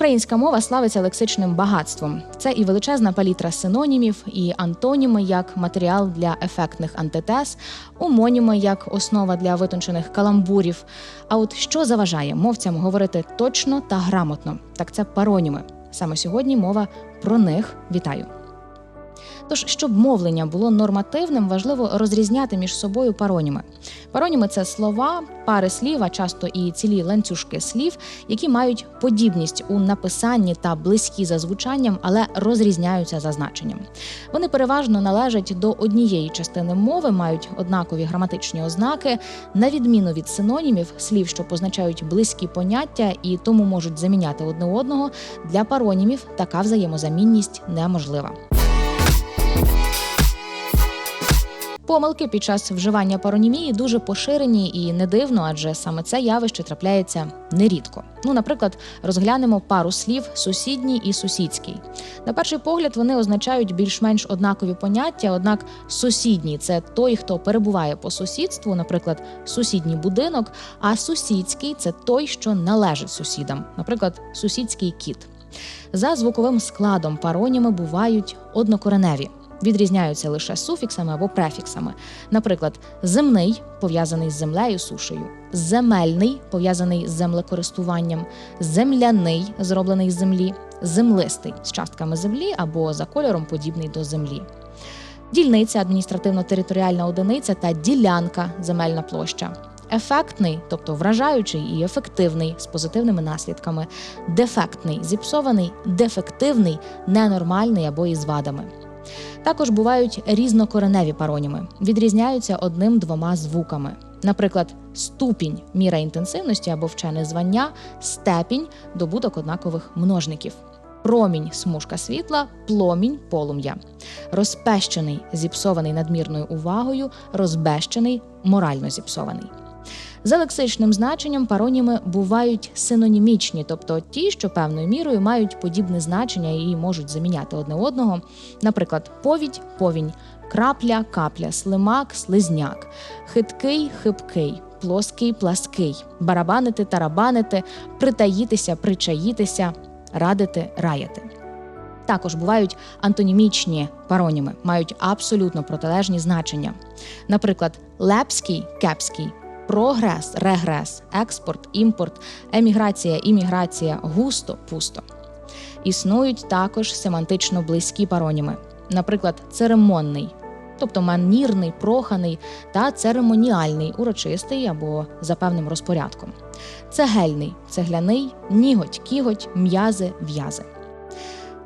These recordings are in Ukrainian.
Українська мова славиться лексичним багатством. Це і величезна палітра синонімів, і антоніми як матеріал для ефектних антитез, умоніми як основа для витончених каламбурів. А от що заважає мовцям говорити точно та грамотно? Так це пароніми. Саме сьогодні мова про них. Вітаю. Тож, щоб мовлення було нормативним, важливо розрізняти між собою пароніми. Пароніми це слова, пари слів, а часто і цілі ланцюжки слів, які мають подібність у написанні та близькі за звучанням, але розрізняються за значенням. Вони переважно належать до однієї частини мови, мають однакові граматичні ознаки, на відміну від синонімів, слів, що позначають близькі поняття і тому можуть заміняти одне одного. Для паронімів така взаємозамінність неможлива. Помилки під час вживання паронімії дуже поширені і не дивно, адже саме це явище трапляється нерідко. Ну, наприклад, розглянемо пару слів сусідній і сусідський. На перший погляд вони означають більш-менш однакові поняття, однак сусідній це той, хто перебуває по сусідству, наприклад, сусідній будинок, а сусідський це той, що належить сусідам, наприклад, сусідський кіт. За звуковим складом пароніми бувають однокореневі відрізняються лише суфіксами або префіксами. Наприклад, земний пов'язаний з землею сушею, земельний пов'язаний з землекористуванням, земляний зроблений з землі, землистий з частками землі або за кольором подібний до землі. Дільниця адміністративно-територіальна одиниця та ділянка земельна площа. Ефектний, тобто вражаючий і ефективний з позитивними наслідками, дефектний, зіпсований, дефективний, ненормальний або із вадами. Також бувають різнокореневі пароніми, відрізняються одним-двома звуками. Наприклад, ступінь міра інтенсивності або вчене звання, степінь добуток однакових множників. Промінь смужка світла, пломінь полум'я, розпещений, зіпсований надмірною увагою, розбещений, морально зіпсований. За лексичним значенням пароніми бувають синонімічні, тобто ті, що певною мірою мають подібне значення і можуть заміняти одне одного. Наприклад, повідь, повінь, крапля, капля, слимак, слизняк, хиткий, хибкий, плоский, плаский, барабанити, тарабанити, притаїтися, причаїтися, радити, раяти. Також бувають антонімічні пароніми, мають абсолютно протилежні значення. Наприклад, лепський, кепський, прогрес, регрес, експорт, імпорт, еміграція, імміграція, густо, пусто. Існують також семантично близькі пароніми, наприклад, церемонний, тобто манірний, проханий та церемоніальний, урочистий або за певним розпорядком, цегельний, цегляний, ніготь, кіготь, м'язи, в'язи.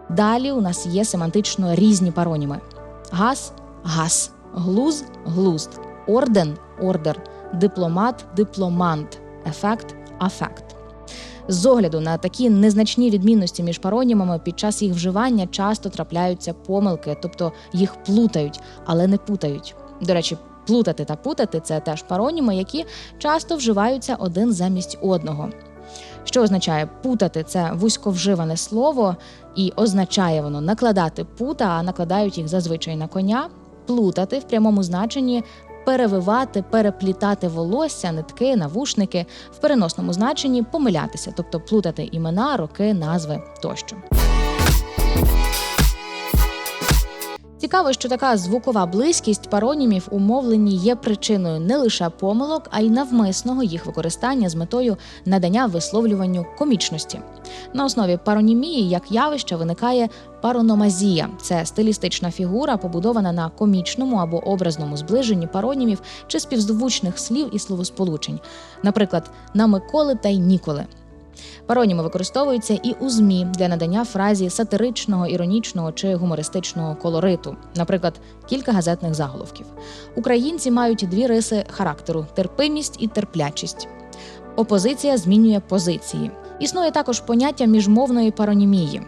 Далі у нас є семантично різні пароніми: газ, газ, глуз, глузд, орден, ордер дипломат, дипломант, ефект, афект. З огляду на такі незначні відмінності між паронімами під час їх вживання часто трапляються помилки, тобто їх плутають, але не путають. До речі, плутати та путати це теж пароніми, які часто вживаються один замість одного. Що означає путати це вузьковживане слово, і означає воно накладати пута, а накладають їх зазвичай на коня. Плутати в прямому значенні перевивати, переплітати волосся, нитки, навушники в переносному значенні помилятися, тобто плутати імена, роки, назви тощо. Цікаво, що така звукова близькість паронімів у мовленні є причиною не лише помилок, а й навмисного їх використання з метою надання висловлюванню комічності. На основі паронімії як явища виникає парономазія це стилістична фігура, побудована на комічному або образному зближенні паронімів чи співзвучних слів і словосполучень, наприклад, на Миколи та й Ніколи. Пароніми використовуються і у змі для надання фразі сатиричного, іронічного чи гумористичного колориту, наприклад, кілька газетних заголовків. Українці мають дві риси характеру: терпимість і терплячість. Опозиція змінює позиції. Існує також поняття міжмовної паронімії.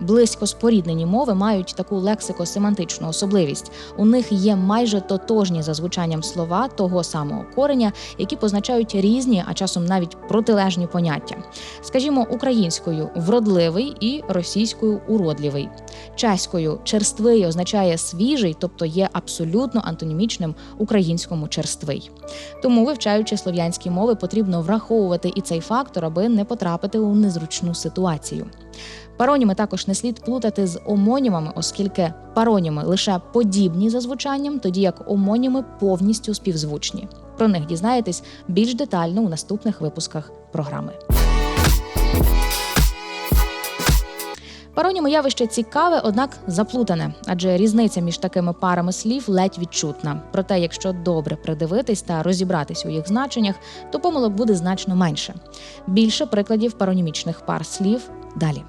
Близько споріднені мови мають таку лексико-семантичну особливість. У них є майже тотожні за звучанням слова того самого кореня, які позначають різні, а часом навіть протилежні поняття. Скажімо, українською вродливий і російською уродливий. Чеською черствий означає свіжий, тобто є абсолютно антонімічним українському черствий. Тому, вивчаючи слов'янські мови, потрібно враховувати і цей фактор, аби не потрапити у незручну ситуацію. Пароніми також не слід плутати з омонімами, оскільки пароніми лише подібні за звучанням, тоді як омоніми повністю співзвучні. Про них дізнаєтесь більш детально у наступних випусках програми. Пароніми явище цікаве, однак заплутане, адже різниця між такими парами слів ледь відчутна. Проте, якщо добре придивитись та розібратись у їх значеннях, то помилок буде значно менше. Більше прикладів паронімічних пар слів далі.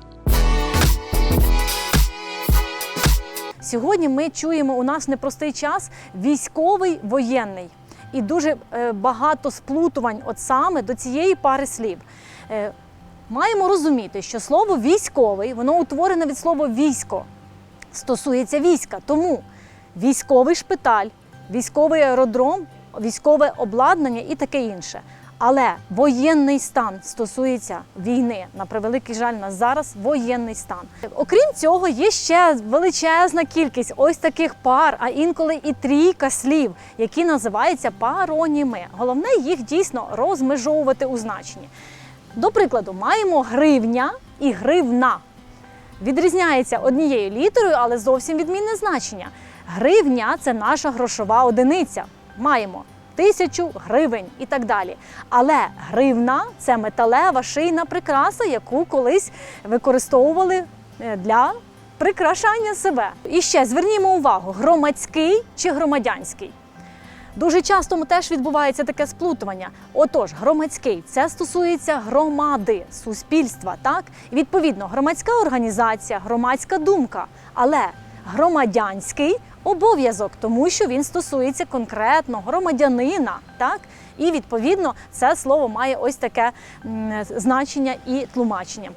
Сьогодні ми чуємо у наш непростий час військовий воєнний і дуже е, багато сплутувань от саме до цієї пари слів. Е, маємо розуміти, що слово військовий воно утворене від слова військо, стосується війська. Тому військовий шпиталь, військовий аеродром, військове обладнання і таке інше. Але воєнний стан стосується війни. На превеликий жаль, у нас зараз воєнний стан. Окрім цього, є ще величезна кількість ось таких пар, а інколи і трійка слів, які називаються пароніми. Головне їх дійсно розмежовувати у значенні. До прикладу, маємо гривня і гривна. Відрізняється однією літерою, але зовсім відмінне значення. Гривня це наша грошова одиниця. Маємо тисячу гривень і так далі. Але гривна це металева шийна прикраса, яку колись використовували е, для прикрашання себе. І ще звернімо увагу: громадський чи громадянський. Дуже часто теж відбувається таке сплутування. Отож, громадський це стосується громади, суспільства, так? Відповідно, громадська організація, громадська думка. Але громадянський обов'язок, тому що він стосується конкретно громадянина, так? І відповідно це слово має ось таке значення і тлумачення.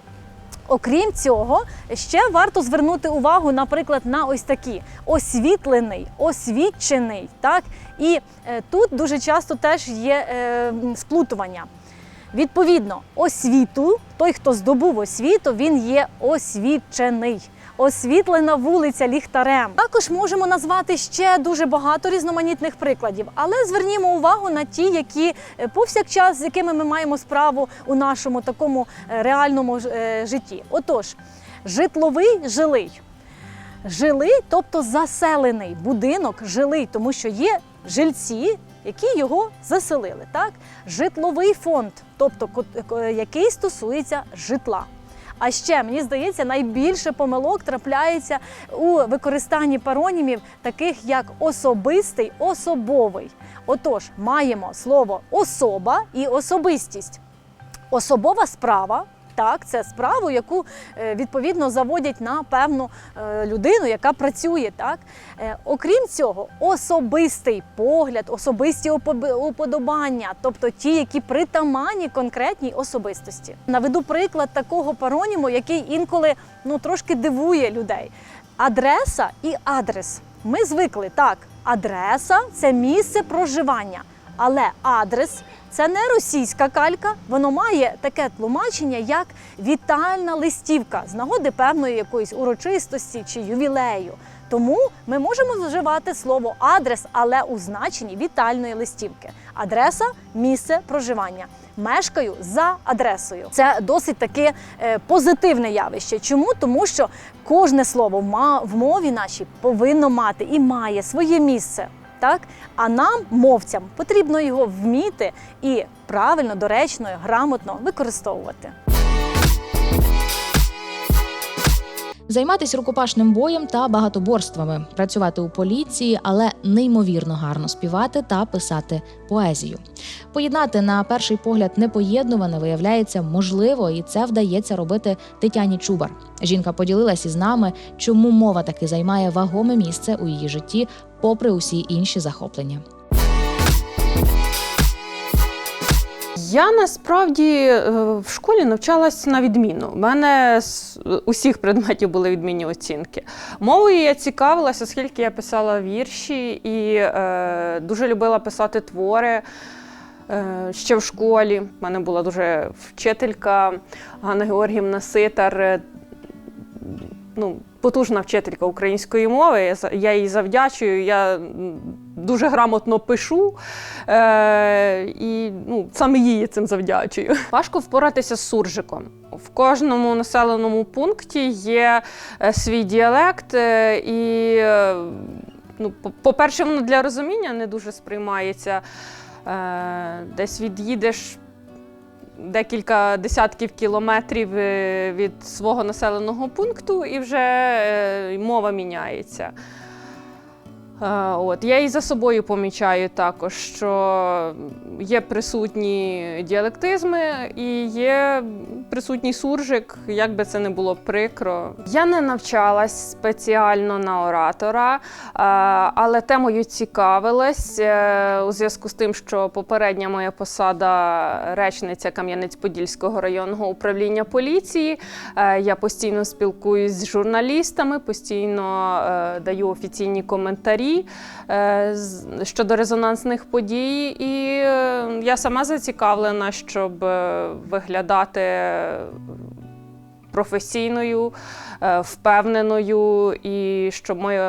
Окрім цього, ще варто звернути увагу, наприклад, на ось такі освітлений, освічений. Так? І е, тут дуже часто теж є е, сплутування. Відповідно, освіту, той, хто здобув освіту, він є освічений. Освітлена вулиця ліхтарем. Також можемо назвати ще дуже багато різноманітних прикладів, але звернімо увагу на ті, які е, повсякчас, з якими ми маємо справу у нашому такому е, реальному е, житті. Отож, житловий жилий. Жилий, тобто заселений будинок, жилий, тому що є жильці, які його заселили. Так? Житловий фонд, тобто який стосується житла. А ще мені здається, найбільше помилок трапляється у використанні паронімів, таких як особистий, особовий. Отож, маємо слово особа і особистість. Особова справа. Так, це справу, яку е, відповідно заводять на певну е, людину, яка працює. Так, Е, окрім цього, особистий погляд, особисті уподобання, тобто ті, які притаманні конкретній особистості. Наведу приклад такого пароніму, який інколи ну трошки дивує людей. Адреса і адрес. Ми звикли так. Адреса це місце проживання, але адрес це не російська калька, воно має таке тлумачення, як вітальна листівка з нагоди певної якоїсь урочистості чи ювілею. Тому ми можемо вживати слово адрес, але у значенні вітальної листівки. Адреса місце проживання. Мешкаю за адресою. Це досить таке е, позитивне явище. Чому? Тому що кожне слово в мові нашій повинно мати і має своє місце. Так? А нам, мовцям, потрібно його вміти і правильно, доречно, грамотно використовувати. Займатися рукопашним боєм та багатоборствами, працювати у поліції, але неймовірно гарно співати та писати поезію. Поєднати на перший погляд непоєднуване виявляється можливо, і це вдається робити Тетяні Чубар. Жінка поділилась із нами, чому мова таки займає вагоме місце у її житті, попри усі інші захоплення. Я насправді е, в школі навчалась на відміну. У мене з усіх предметів були відмінні оцінки. Мовою я цікавилася, оскільки я писала вірші і е, дуже любила писати твори. Е, Ще в школі У мене була дуже вчителька Ганна Георгіївна Ситар. е, Ну, потужна вчителька української мови. Я їй завдячую. Я дуже грамотно пишу. Е, і ну, саме їй цим завдячую. Важко впоратися з суржиком. В кожному населеному пункті є е, свій діалект, е, і, е, ну, по- по-перше, воно для розуміння не дуже сприймається. Десь від'їдеш декілька десятків кілометрів е, від свого населеного пункту, і вже е, мова міняється. От. Я і за собою помічаю також, що є присутні діалектизми і є присутній суржик, як би це не було прикро. Я не навчалась спеціально на оратора, але темою цікавилась е, у зв'язку з тим, що попередня моя посада речниця Кам'янець-Подільського районного управління поліції. Е, Я постійно спілкуюсь з журналістами, постійно е, даю офіційні коментарі е, щодо резонансних подій. І е, я сама зацікавлена, щоб е, виглядати професійною, впевненою, і щоб мої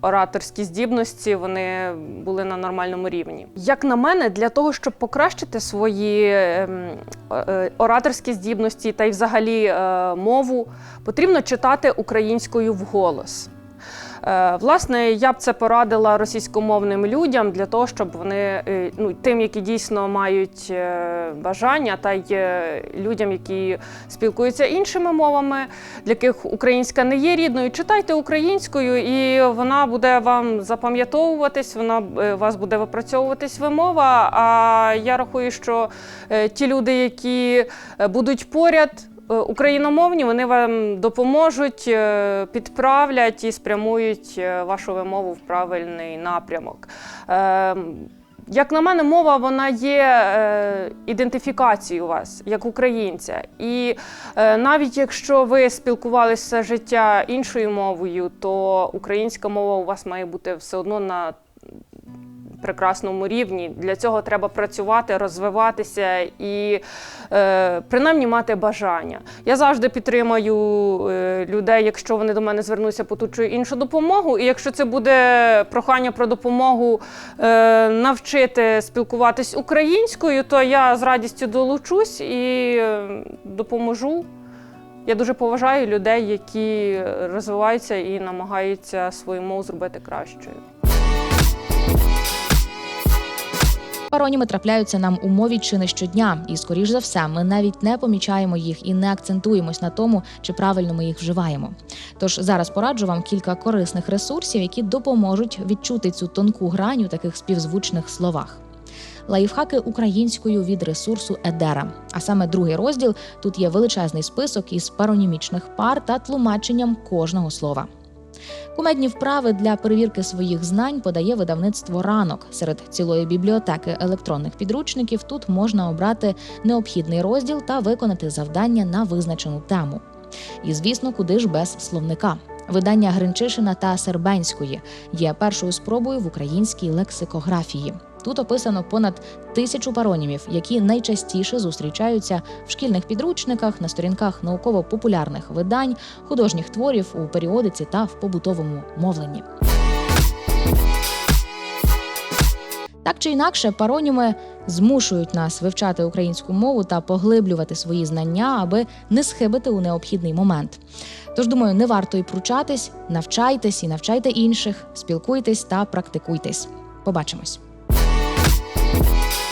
ораторські здібності вони були на нормальному рівні. Як на мене, для того, щоб покращити свої ем, ораторські здібності та й взагалі мову, потрібно читати українською вголос. Е, Власне, я б це порадила російськомовним людям для того, щоб вони е, ну тим, які дійсно мають е, бажання, та й людям, які спілкуються іншими мовами, для яких українська не є рідною. Читайте українською, і вона буде вам запам'ятовуватись, вона у вас буде випрацьовуватись вимова. А я рахую, що ті люди, які будуть поряд. Е, Україномовні вони вам допоможуть, е, підправлять і спрямують е, вашу вимову в правильний напрямок. Як на мене, мова вона є е, ідентифікацією вас як українця. І е, навіть якщо ви спілкувалися життя іншою мовою, то українська мова у вас має бути все одно на прекрасному рівні. Для цього треба працювати, розвиватися і е, принаймні мати бажання. Я завжди підтримаю е, людей, якщо вони до мене звернуться по ту чи іншу допомогу. І якщо це буде прохання про допомогу е, навчити спілкуватись українською, то я з радістю долучусь і е, допоможу. Я дуже поважаю людей, які розвиваються і намагаються свою мову зробити кращою. Пароніми трапляються нам у мові чи не щодня, і скоріш за все, ми навіть не помічаємо їх і не акцентуємось на тому, чи правильно ми їх вживаємо. Тож зараз пораджу вам кілька корисних ресурсів, які допоможуть відчути цю тонку грань у таких співзвучних словах. Лайфхаки українською від ресурсу Едера. А саме другий розділ тут є величезний список із паронімічних пар та тлумаченням кожного слова. Кумедні вправи для перевірки своїх знань подає видавництво ранок. Серед цілої бібліотеки електронних підручників тут можна обрати необхідний розділ та виконати завдання на визначену тему. І звісно, куди ж без словника. Видання Гринчишина та Сербенської є першою спробою в українській лексикографії. Тут описано понад тисячу паронімів, які найчастіше зустрічаються в шкільних підручниках, на сторінках науково-популярних видань, художніх творів у періодиці та в побутовому мовленні. Так чи інакше, пароніми змушують нас вивчати українську мову та поглиблювати свої знання, аби не схибити у необхідний момент. Тож, думаю, не варто й пручатись, навчайтесь і навчайте інших, спілкуйтесь та практикуйтесь. Побачимось. Bye.